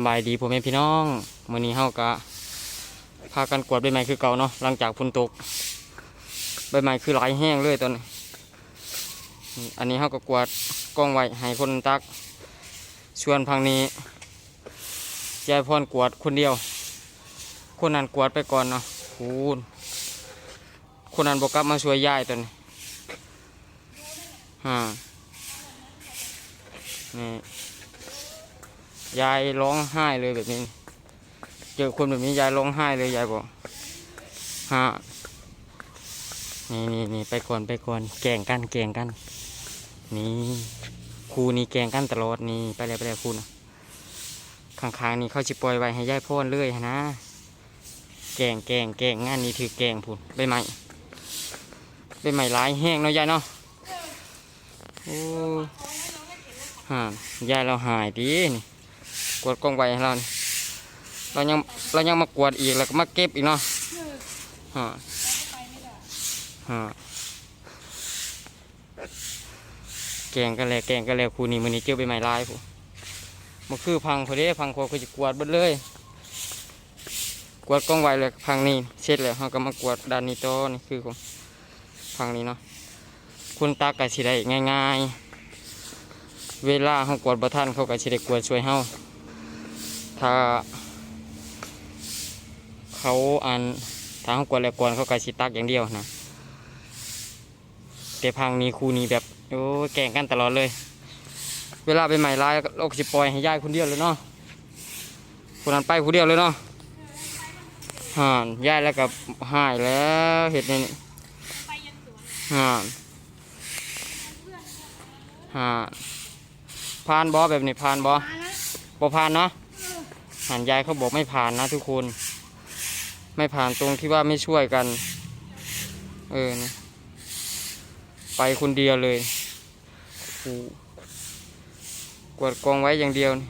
สบายดีพ่อแม่พี่น้องมื้อนี้เฮาก็พากันกวาดใบไม้คือเก่าเนาะหลังจากฝนตกใบไม้คือหลายแห้งเลยตอนนี้อันนี้เฮาก็กวาดกล้องไว้ให้คนตักส่วนพังนี้ยายพรกวาดคนเดียว คนนั้นกวาดไปก่อนเนาะคูณคนนั้นบอกกลับมาช่วยยายตอนนี้ฮะนี่ ยายร้องไห้เลยแบบนี้ เจอคนแบบนี้ยายร้องไห้เลยยายบอกฮะนี่นี่นี่ไปก่อนไปก่อนแก่งกันแก่งกัน นี่ครูนี่แก่งกันตลอดนี่ไปเลยไปเลยครูนะข้างๆนี่เขาจิปล่อยไว้ให้ยายพ่นเลยนะแก่งแก่งแก่งงานนี้ถือแก่งพูนใบไม้ใบไม้ลายแห้งเนาะยายเนาะโอ้ฮะยายเราหายดีนี่ กวดกองไว้ให้เรานี่เรายังเรายังมากวดอีกแล้วก็มาเก็บอีกเนาะฮะฮะแกงกันแล้วแกงกันแล้วคูนี่มันนี้เจอใบไม้ลายผู้มันคือพังพอดีพังพอคือจะกวดบดเลย กวดกล้องไว้เลยพังนี่เสร็จแล้วเขาก็มากวดด้านนี้ต่อนี่คือของพังนี้เนาะคุณตากระสิได้ง่าย ๆ เวลาเขากวดบ่ทันเขาก็สิได้กวดช่วยเฮา ถ้า เขาอันทางกวนแล้วกวนเขาก็สิตักอย่างเดียวนะแต่พังนี้ครูนี้แบบโอ้แก่งกันตลอดเลย เวลาไปใหม่ลายเราก็สิปล่อยให้ยายคนเดียวเลยเนาะคนนั้นไปคนเดียวเลยเนาะห่านยายแล้วก็หายแล้วเห็ดนี่ห่านห่านพานบอแบบนี้พานบอบอผ่านเนาะ หันยายเขาบอกไม่ผ่านนะทุกคน ไม่ผ่านตรงที่ว่าไม่ช่วยกัน เออนะไปคนเดียวเลยกวดกองไว้อย่างเดียวนี่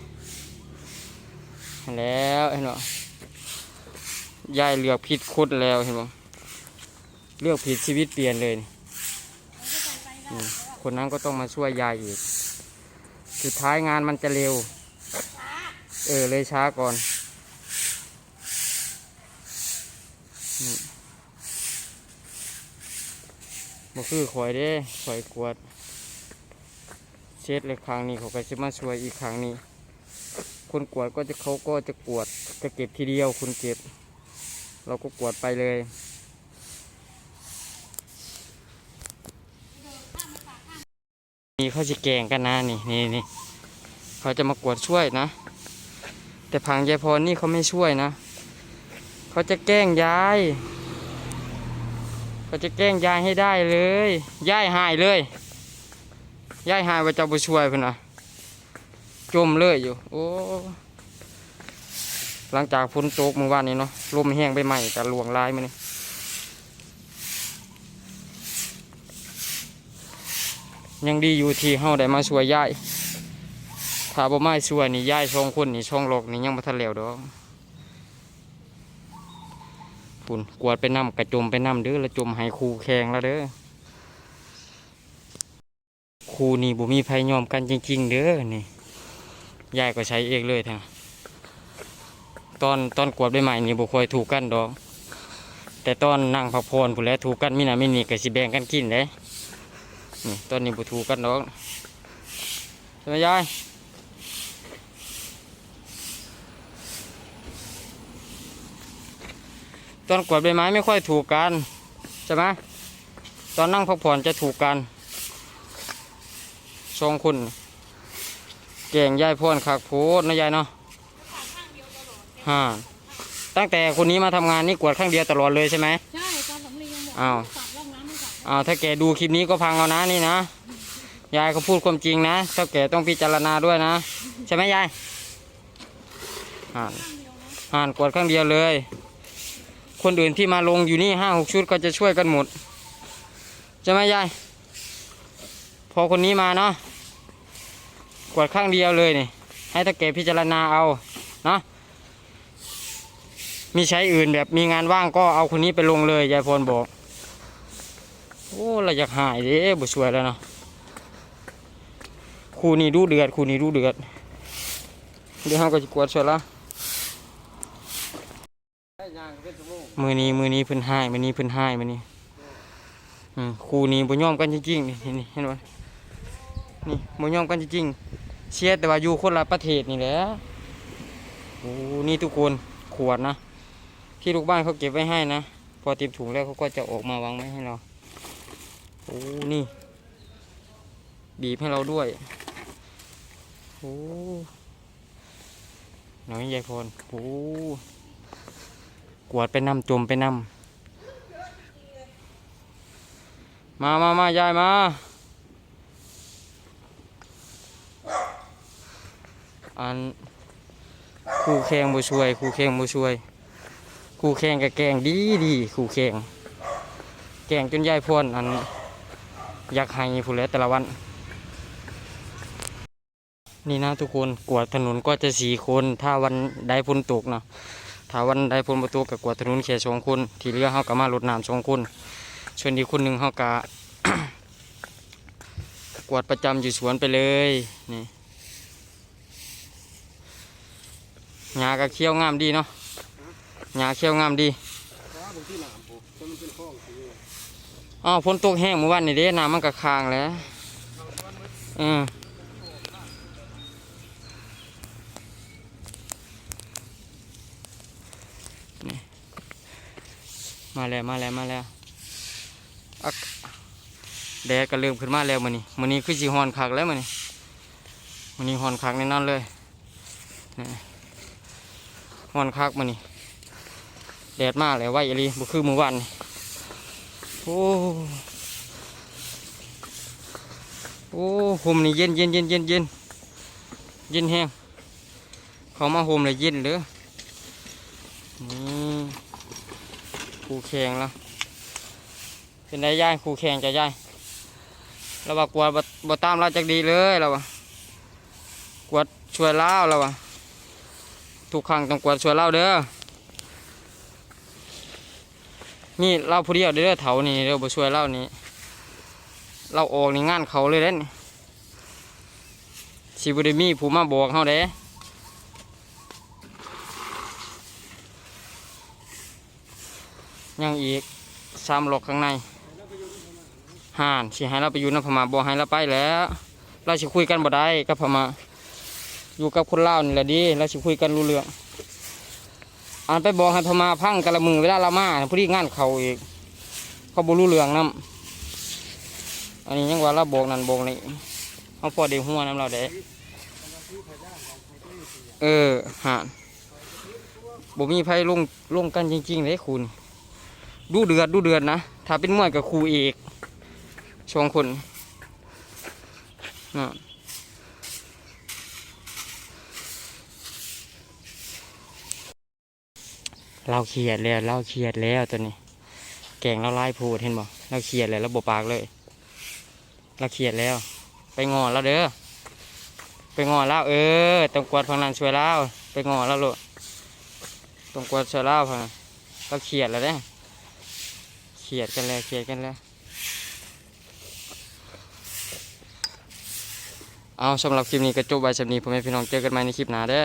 แล้วเห็นบ่ยายเลือกผิดคุดแล้วเห็นบ่เลือกผิดชีวิตเปลี่ยนเลยคนนั้นก็ต้องมาช่วยยายอีก สุดท้ายงานมันจะเร็ว เออเลยช้าก่อนนี่บ่คือข่อยเด้ข่อยกวด เช็ดเลยครั้งนี้เขาก็จะมาช่วยอีกครั้งนี้คนกวดก็จะเขาก็จะกวดจะเก็บทีเดียวคุณเก็บ เราก็กวดไปเลย นี่เขาจะแกงกันนะนี่นี่นี่เขาจะมากวดช่วยนะ แต่พังยายพรนี่เขาไม่ช่วยนะ เขาจะแกล้งยาย เขาจะแกล้งยายให้ได้เลยยายหายเลยยายหายว่าจะไปช่วยเพื่อนนะจมเลยอยู่ โอ้หลังจากฝนตกเมื่อวานนี้เนาะลมแห้งไปใหม่กับลวงลายมันนี่ยังดีอยู่ที่เฮาได้มาช่วยยาย ถ้าบ่มาช่วยนี่ย้ายช่องคนนี่ช่องหลอกนี่ยังบ่ทันแล้วดอกปุ่นกวดไปน้ำกระจมไปน้ำเด้อแล้วจมให้คูแข่งแล้วเด้อคูนี่บ่มีไผยอมกันจริง ๆ เด้อนี่ยายก็ใช้เองเลยท่าตอนตอนกวดใบใหม่นี่บ่ค่อยถูกกันดอกแต่ตอนนั่งพักผ่อนพุ่นแล้วถูกกันมีน่ะมีนี่ก็สิแบ่งกันกินเด้นี่ตอนนี้บ่ถูกกันดอกใช่ไหมยาย ตอนกวาดใบไม้ไม่ค่อยถูกกันใช่ไหมตอนนั่งพักผ่อนจะถูกกันสองคนเก่งยายพ่นคักโพดนะยายเนาะฮะตั้งแต่คนนี้มาทำงานนี่กวดข้างเดียวตลอดเลยใช่ไหมใช่ตอนสำลียังบอกอ้าวฝากร่องน้ำไม่ฝากอ้าวถ้าแกดูคลิปนี้ก็พังเอานะนี่นะยายเขาพูดความจริงนะถ้าแกต้องพิจารณาด้วยนะ ใช่ไหมยายห่านห่านกวดข้างเดียวเลย คนอื่นที่มาลงอยู่นี่ห้าหกชุดก็จะช่วยกันหมดใช่ไหมยายพอคนนี้มาเนาะกวดข้างเดียวเลยนี่ให้ถ้าแกพิจารณาเอาเนาะมีใช้อื่นแบบมีงานว่างก็เอาคนนี้ไปลงเลยยายพรบอกโอ้เราอยากหายเด้บ่ช่วยแล้วเนาะครูนี่ดูเดือดครูนี่ดูเดือดเดี๋ยวเราก็จะกวาดช่วยแล้ว มือนี้มือนี้เพิ่นให้มือนี้เพิ่นให้มือนี้ครูนี้บ่ยอมกันจริงๆนี่นี่เห็นบ่นี่บ่ยอมกันจริงๆเชียแต่ว่าอยู่คนละประเทศนี่แหละโอ้นี่ทุกคนขวดนะ ที่ลูกบ้านเขาเก็บไว้ให้นะพอเตรียมถุงแล้วเขาก็จะออกมาวางไว้ให้เราโอ้นี่ บีบให้เราด้วยโอ้หน่อยยายพรโอ้ กวดไปนำจมไปนำมามามายายมาอันครูแข่งบ่ช่วยครูแข่งบ่ช่วยครูแข่งกับแกงดีดีครูแข่งแกงจนยายพรอันอยากให้ผู้แลแต่ละวัน นี่นะทุกคนกวาดถนนก็จะสี่คนถ้าวันใดฝนตกนะ ถ้าวันใดฝนบ่ตกกับกวาดถนนแค่สองคนที่เหลือเขาก็มารดน้ำสองคนส่วนอีกคนหนึ่งเขาก็กวาดประจำอยู่สวนไปเลยนี่หญ้าก็เคี้ยวงามดีเนาะหญ้าเคี้ยวงามดีอ้าวฝนตกแห้งเมื่อวานนี่เด้น้ำมันก็ค้างแล้วอืม มาแล้วมาแล้วมาแล้วอักแดดก็เริ่มขึ้นมาแล้วมันนี่มันนี้คือสีฮอนคักแล้วมันนี่มันนี้ฮอนคักแน่นอนเลยฮอนคักมันนี่แดดมากเลยไว้อลีบุคือมือวันนี่โอ้โอ้โฮมนี่เย็นเย็นเย็นเย็นเย็นเย็นแห้งเขามาโฮมเลยเย็นเลยนี่ ครูแข่งแล้วเป็นได้ย่ายครูแข่งจะย่ายเราว่ากลัวบ่ตามเราจากดีเลยเราว่ากวดช่วยเล่าเราว่ทุกครั้งต้องกวดช่วยเล่าเด้อนี่เราผู้เดียวเด้อเถานี่เด้อบ่ช่วยเล่านี่เราออกนี่งานเขาเลยเด้นสิบุได้มีผู้มาบอกเขาเด้ ยัง อีกสามหลอกข้างในห่านสิให้เราไปอยู่นพม่าบ่ให้เราไปแล้ว เราสิคุยกันบ่ได้กับพม่าอยู่กับคนเลานี่แหละดีเราสิคุยกันรู้เรื่องอ่านไปบอกให้พม่าพังกะละมือเวลาเรามาผู้ที่งานเขาอีก เขาบ่รู้เรื่องนํอันนี้ยังว่าเราบอกนั่นบอกนี่เขาพอได้หัวนํเราได้เออห่านบ่มีไผลงลงกันจริงๆเลยคุณ ดูเดือดดูเดือดนะ ถ้าเป็นมวยกับครูเอกสองคนนะเราเครียดแล้วเราเครียดแล้วตัวนี้ แกงเราไล่พูดเห็นบ่เราเครียดแล้วเราบปากเลย เราเครียดแล้ว ไปงอแล้วเด้อไปงอแล้วเออต้องกวาดพังนันช่วยแล้วไปงอแล้วลูกต้องกวาดช่วยแล้วพังเราเครียดแล้วเด้เขียดกันแล้วเขียดกันแล้วเอาสำหรับคลิปนี้ก็จบไว้สำนี้พ่อแม่พี่น้องเจอกันใหม่ในคลิปหน้าเด้อ